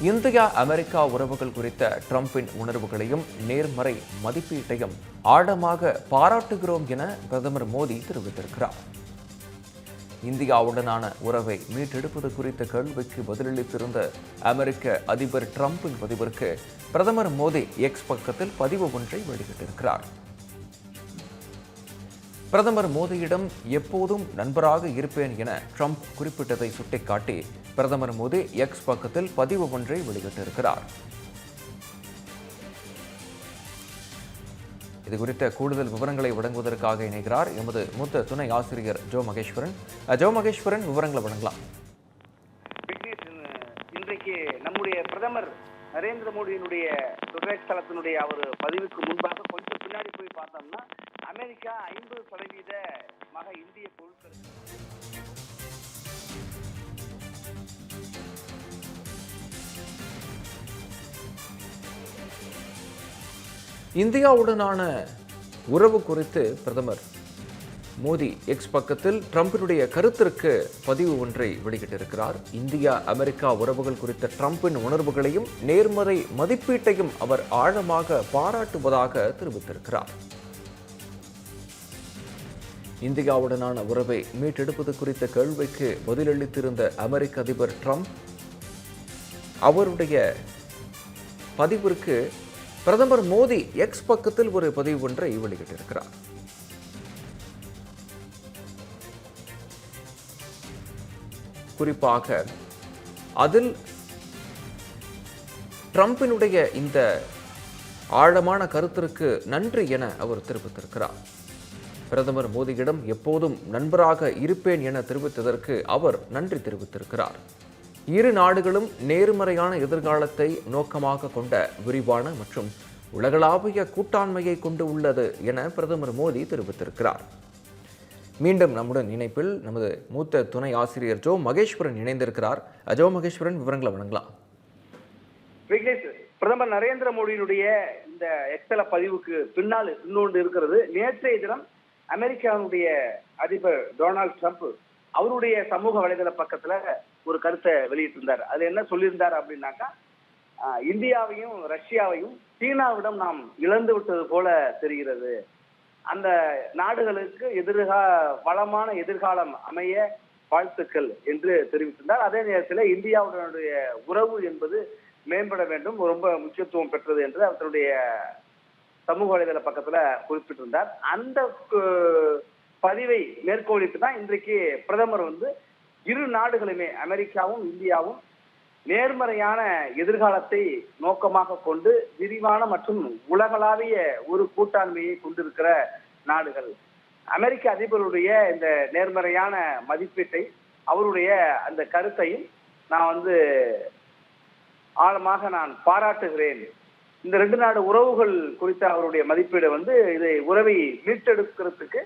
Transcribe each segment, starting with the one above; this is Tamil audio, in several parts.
இந்தியா அமெரிக்கா உறவுகள் குறித்த ட்ரம்பின் உணர்வுகளையும் நேர்மறை மதிப்பீட்டையும் ஆழமாக பாராட்டுகிறோம் என பிரதமர் மோடி தெரிவித்திருக்கிறார். இந்தியாவுடனான உறவை மீட்டெடுப்பது குறித்த கேள்விக்கு பதிலளித்திருந்த அமெரிக்க அதிபர் ட்ரம்ப்பின் பதிவிற்கு பிரதமர் மோடி எக்ஸ் பக்கத்தில் பதிவு ஒன்றை வெளியிட்டிருக்கிறார். பிரதமர் மோடியிடம் எப்போதும் நண்பராக இருப்பேன் என ட்ரம்ப் குறிப்பிட்டதை சுட்டிக்காட்டி பிரதமர் மோடி எக்ஸ் பக்கத்தில் பதிவு ஒன்றை வெளியிட்டிருக்கிறார். இது குறித்த கூடுதல் விவரங்களை வழங்குவதற்காக இணைகிறார் எமது மூத்த துணை ஆசிரியர் ஜோ மகேஸ்வரன். ஜோ மகேஸ்வரன் விவரங்களை வழங்கலாம். இன்றைக்கு நம்முடைய பிரதமர் நரேந்திர மோடியினுடைய டுடெக் தளத்தினுடைய அவர் பதிவுக்கு முன்பாக கொஞ்சம் பின்னாடி போய் பார்த்தோம்னா அமெரிக்கா ஐம்பது சதவீத மக இந்திய பொருட்கள். இந்தியாவுடனான உறவு குறித்து பிரதமர் மோடி எக்ஸ் பக்கத்தில் ட்ரம்பினுடைய கருத்திற்கு பதிவு ஒன்றை வெளியிட்டிருக்கிறார். இந்தியா அமெரிக்கா உறவுகள் குறித்த ட்ரம்பின் உணர்வுகளையும் நேர்மறை மதிப்பீட்டையும் அவர் ஆழமாக பாராட்டுவதாக தெரிவித்திருக்கிறார். இந்தியாவுடனான உறவை மீட்டெடுப்பது குறித்த கேள்விக்கு பதிலளித்திருந்த அமெரிக்க அதிபர் ட்ரம்ப் அவருடைய பதிவிற்கு பிரதமர் மோடி எக்ஸ் பக்கத்தில் ஒரு பதிவு ஒன்றை வெளியிட்டிருக்கிறார். குறிப்பாக அதில் ட்ரம்பினுடைய இந்த ஆழமான கருத்திற்கு நன்றி என அவர் தெரிவித்திருக்கிறார். பிரதமர் மோடியிடம் எப்போதும் நண்பராக இருப்பேன் என தெரிவித்ததற்கு அவர் நன்றி தெரிவித்திருக்கிறார். இரு நாடுகளும் நேர்மறையான எதிர்காலத்தை நோக்கமாக கொண்ட விரிவான மற்றும் உலகளாவிய கூட்டாண்மையை கொண்டு உள்ளது என பிரதமர் மோடி தெரிவித்திருக்கிறார். மீண்டும் நம்முடன் இணைப்பில் நமது மூத்த துணை ஆசிரியர் ஜோ மகேஸ்வரன் இணைந்திருக்கிறார். அஜோ மகேஸ்வரன் விவரங்களை வழங்கலாம். விக்னேஷ் பிரதமர் நரேந்திர மோடியினுடைய இந்த எக்ஸல பதிவுக்கு பின்னால் இன்னொன்று இருக்கிறது. நேற்றைய தினம் அமெரிக்காவுடைய அதிபர் டொனால்ட் ட்ரம்ப் அவருடைய சமூக வலைதள பக்கத்துல ஒரு கருத்தை வெளியிட்டிருந்தார். அது என்ன சொல்லியிருந்தார் அப்படின்னாக்கா இந்தியாவையும் ரஷ்யாவையும் சீனாவிடம் நாம் இழந்து விட்டது போல தெரிகிறது. அந்த நாடுகளுக்கு எதிர்கா வளமான எதிர்காலம் அமைய வாழ்த்துக்கள் என்று தெரிவித்திருந்தார். அதே நேரத்தில் இந்தியாவுடனுடைய உறவு என்பது மேம்பட வேண்டும் ரொம்ப முக்கியத்துவம் பெற்றது என்று அவர் சமூக வலைதள பக்கத்துல குறிப்பிட்டிருந்தார். அந்த கு- பதிவை மேற்கோளிட்டு தான் இன்றைக்கு பிரதமர் வந்து இரு நாடுகளுமே அமெரிக்காவும் இந்தியாவும் நேர்மறையான எதிர்காலத்தை நோக்கமாக கொண்டு விரிவான மற்றும் உலகளாவிய ஒரு கூட்டாண்மையை கொண்டிருக்கிற நாடுகள். அமெரிக்க அதிபருடைய இந்த நேர்மறையான மதிப்பீட்டை அவருடைய அந்த கருத்தையும் நான் வந்து ஆழமாக நான் பாராட்டுகிறேன். இந்த ரெண்டு நாடு உறவுகள் குறித்த அவருடைய மதிப்பீடு வந்து இதை உறவை மீட்டெடுக்கிறதுக்கு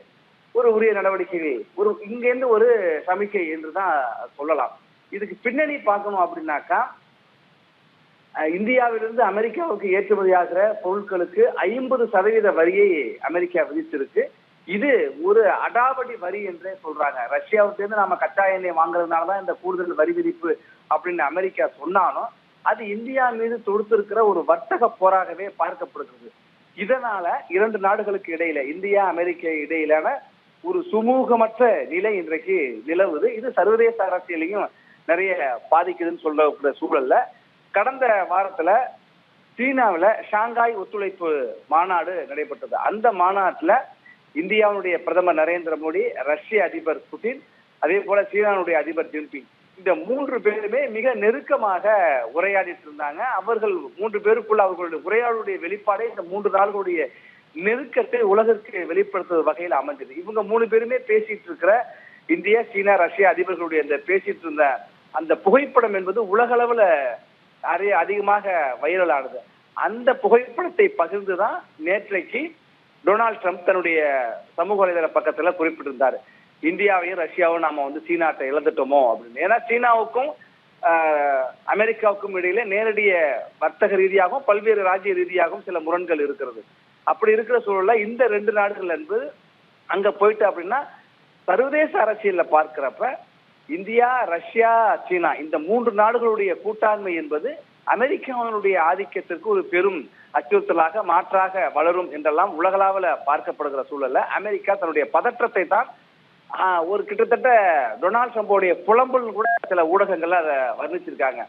ஒரு உரிய நடவடிக்கை ஒரு இங்கேருந்து ஒரு சமிக்கை என்று தான் சொல்லலாம். இதுக்கு பின்னணி பார்க்கணும் அப்படின்னாக்கா இந்தியாவிலிருந்து அமெரிக்காவுக்கு ஏற்றுமதியாகிற பொருட்களுக்கு ஐம்பது சதவீத வரியை அமெரிக்கா விதித்திருக்கு. இது ஒரு அடாவடி வரி என்றே சொல்றாங்க. ரஷ்யாவுக்கு இருந்து நாம கச்சா எண்ணெய் வாங்குறதுனாலதான் இந்த கூடுதல் வரி விதிப்பு அப்படின்னு அமெரிக்கா சொன்னாலும் அது இந்தியா மீது தொடுத்திருக்கிற ஒரு வர்த்தக போராகவே பார்க்கப்படுகிறது. இதனால இரண்டு நாடுகளுக்கு இடையில இந்தியா அமெரிக்க இடையிலான ஒரு சுமூகமற்ற நிலை இன்றைக்கு நிலவுது. இது சர்வதேச அரசியலையும் நிறைய பாதிக்குதுன்னு சொல்லக்கூடிய சூழல்ல கடந்த வாரத்துல சீனாவில் ஷாங்காய் ஒத்துழைப்பு மாநாடு நடைபெற்றது. அந்த மாநாட்டுல இந்தியாவுடைய பிரதமர் நரேந்திர மோடி ரஷ்ய அதிபர் புட்டின் அதே போல சீனாவுடைய அதிபர் ஜின்பிங். இந்த மூன்று பேருமே மிக நெருக்கமாக உரையாடிட்டு இருந்தாங்க. அவர்கள் மூன்று பேருக்குள்ள அவர்களுடைய உரையாடலுடைய வெளிப்பாடே இந்த மூன்று நாள்களுடைய நெருக்கத்தை உலகிற்கு வெளிப்படுத்துவது வகையில் அமைஞ்சது இவங்க மூணு பேருமே பேசிட்டு இருக்கிற இந்தியா சீனா ரஷ்யா அதிபர்களுடைய இந்த பேசிட்டு இருந்த அந்த புகைப்படம் என்பது உலகளவுல நிறைய அதிகமாக வைரல் ஆனது. அந்த புகைப்படத்தை பகிர்ந்துதான் நேற்றைக்கு டொனால்ட் ட்ரம்ப் தன்னுடைய சமூக வலைதள பக்கத்துல குறிப்பிட்டிருந்தாரு. இந்தியாவையும் ரஷ்யாவும் நாம வந்து சீனாட்டை இழந்துட்டோமோ அப்படின்னு. ஏன்னா சீனாவுக்கும் அமெரிக்காவுக்கும் இடையில நேரடிய வர்த்தக ரீதியாகவும் பல்வேறு ராஜ்ய ரீதியாகவும் சில முரண்கள் இருக்கிறது. அப்படி இருக்கிற சூழல்ல இந்த ரெண்டு நாடுகள் என்பது அங்க போயிட்டு அப்படின்னா சர்வதேச அரசியல்ல பார்க்கிறப்ப இந்தியா ரஷ்யா சீனா இந்த மூன்று நாடுகளுடைய கூட்டாண்மை என்பது அமெரிக்காவினுடைய ஆதிக்கத்திற்கு ஒரு பெரும் அச்சுறுத்தலாக மாற்றாக வளரும் என்றெல்லாம் உலகளாவில் பார்க்கப்படுகிற சூழல்ல அமெரிக்கா தன்னுடைய பதற்றத்தை தான் ஒரு கிட்டத்தட்ட டொனால்ட் ட்ரம்போடைய புலம்பல் கூட சில ஊடகங்கள்ல அதை வர்ணிச்சிருக்காங்க.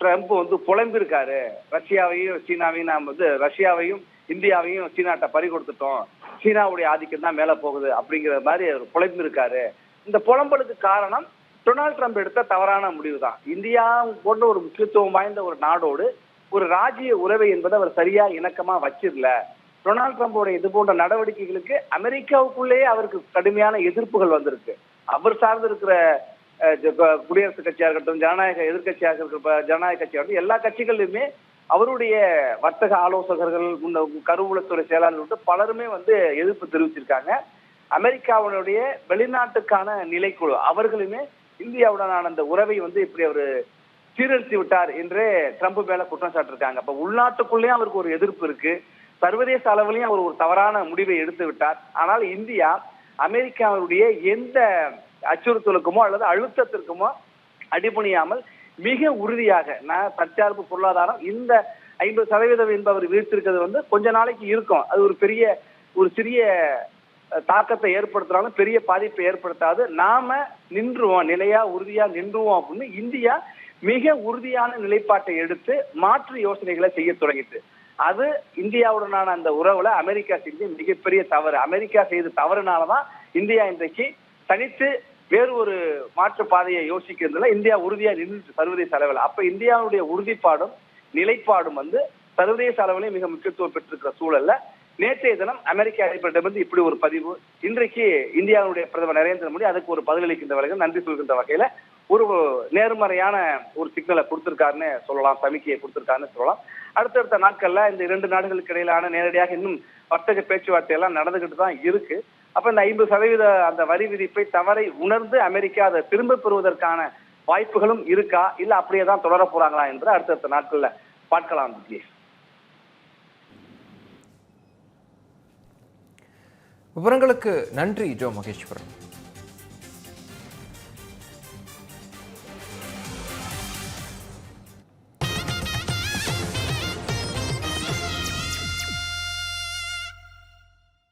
ட்ரம்ப் வந்து புலம்பிருக்காரு. ரஷ்யாவையும் சீனாவையும் நாம் வந்து ரஷ்யாவையும் இந்தியாவையும் சீனாட்ட பறி கொடுத்துட்டோம். சீனாவுடைய ஆதிக்கம் தான் மேல போகுது அப்படிங்கிற மாதிரி அவர் புலம்பிருக்காரு. இந்த புலம்பலுக்கு காரணம் டொனால்ட் ட்ரம்ப் எடுத்த தவறான முடிவு தான் இந்தியா போன்ற ஒரு முக்கியத்துவம் வாய்ந்த ஒரு நாடோடு ஒரு ராஜ்ய உறவை என்பதை அவர் சரியா இணக்கமா வச்சிடல. டொனால்ட் ட்ரம்போட இது போன்ற நடவடிக்கைகளுக்கு அமெரிக்காவுக்குள்ளேயே அவருக்கு கடுமையான எதிர்ப்புகள் வந்திருக்கு. அவர் சார்ந்து இருக்கிற ஜ- குடியரசுக் கட்சியாக இருக்கட்டும் ஜனநாயக எதிர்கட்சியாக இருக்கிற ஜனநாயக கட்சியாக இருக்கட்டும் எல்லா கட்சிகளிலுமே அவருடைய வர்த்தக ஆலோசகர்கள் முன்ன கருவூலத்துறை செயலாளர் விட்டு பலருமே வந்து எதிர்ப்பு தெரிவிச்சிருக்காங்க. அமெரிக்காவினுடைய வெளிநாட்டுக்கான நிலைக்குழு அவர்களுமே இந்தியாவுடனான அந்த உறவை வந்து இப்படி அவர் சீரழித்து விட்டார் என்றே ட்ரம்ப் மேல குற்றம் சாட்டிருக்காங்க அப்ப உள்நாட்டுக்குள்ளேயும் அவருக்கு ஒரு எதிர்ப்பு இருக்கு. சர்வதேச அளவிலையும் அவர் ஒரு தவறான முடிவை எடுத்து விட்டார். ஆனால் இந்தியா அமெரிக்காவுடைய எந்த அச்சுறுத்தலுக்குமோ அல்லது அழுத்தத்திற்குமோ அடிபணியாமல் மிக உறுதியாக நான் தற்சார்பு பொருளாதாரம் இந்த ஐம்பது சதவீதம் என்பவர் வீழ்த்திருக்கிறது வந்து கொஞ்ச நாளைக்கு இருக்கும். அது ஒரு பெரிய ஒரு சிறிய தாக்கத்தை ஏற்படுத்தினாலும் பெரிய பாதிப்பை ஏற்படுத்தாது. நாம நின்றுவோம் நிலையா உறுதியா நின்றுவோம் அப்படின்னு இந்தியா மிக உறுதியான நிலைப்பாட்டை எடுத்து மாற்று யோசனைகளை செய்ய தொடங்கிட்டு. அது இந்தியாவுடனான அந்த உறவுல அமெரிக்கா செஞ்ச மிகப்பெரிய தவறு. அமெரிக்கா செய்த தவறுனாலதான் இந்தியா இன்றைக்கு தனித்து வேறு ஒரு மாற்று பாதையை யோசிக்கிறதுல இந்தியா உறுதியா நின்று சர்வதேச அளவில். அப்ப இந்தியாவுடைய உறுதிப்பாடும் நிலைப்பாடும் வந்து சர்வதேச அளவிலே மிக முக்கியத்துவம் பெற்றிருக்கிற சூழல்ல நேற்றைய தினம் அமெரிக்க அதிபரிடமிருந்து இப்படி ஒரு பதிவு இன்றைக்கு இந்தியாவுடைய பிரதமர் நரேந்திர மோடி அதுக்கு ஒரு பதிலளிக்கின்ற வகையில் நன்றி சொல்கின்ற வகையில ஒரு நேர்மறையான ஒரு சிக்னலை கொடுத்திருக்காருன்னு சொல்லலாம் சமிக்கையை கொடுத்திருக்காருன்னு சொல்லலாம். அடுத்தடுத்த நாட்கள்ல இந்த இரண்டு நாடுகளுக்கு இடையிலான நேரடியாக இன்னும் வர்த்தக பேச்சுவார்த்தை எல்லாம் நடந்துகிட்டு தான் இருக்கு. அப்ப இந்த ஐம்பது சதவீத அந்த வரி விதிப்பை தவறை உணர்ந்து அமெரிக்கா அதை திரும்ப பெறுவதற்கான வாய்ப்புகளும் இருக்கா? இல்ல அப்படியே தான் தொடர போறாங்களா என்று அடுத்தடுத்த நாட்கள்ல பார்க்கலாம் விவரங்களுக்கு நன்றி ஜோ மகேஸ்வரன்.